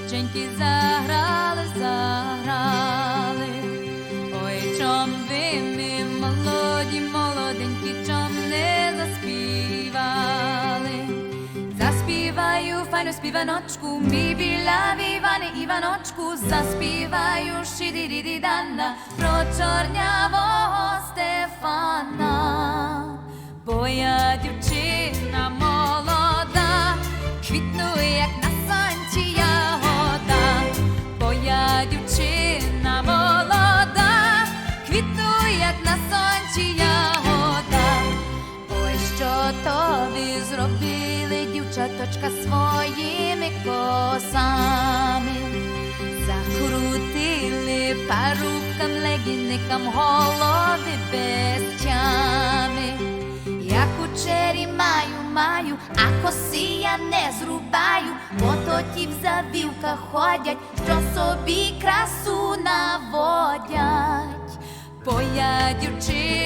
дівченьки заграли, заграли. Ой, чом ви ми молоді, молоденькі, чом не заспівали? Заспіваю файну співаночку, мій білявий Іване Іваночку, заспіваю шидірідідана про чорнявого Стефана. Бо я дівчина дівчина молода, квітну, як на сонці ягода. Ой, що то ви зробили, дівчаточка, своїми косами, закрутили парукам, легінникам голови без тями. Маю, маю, а коси я не зрубаю, бо тоді в завівках ходять, що собі красу наводять. Дівчина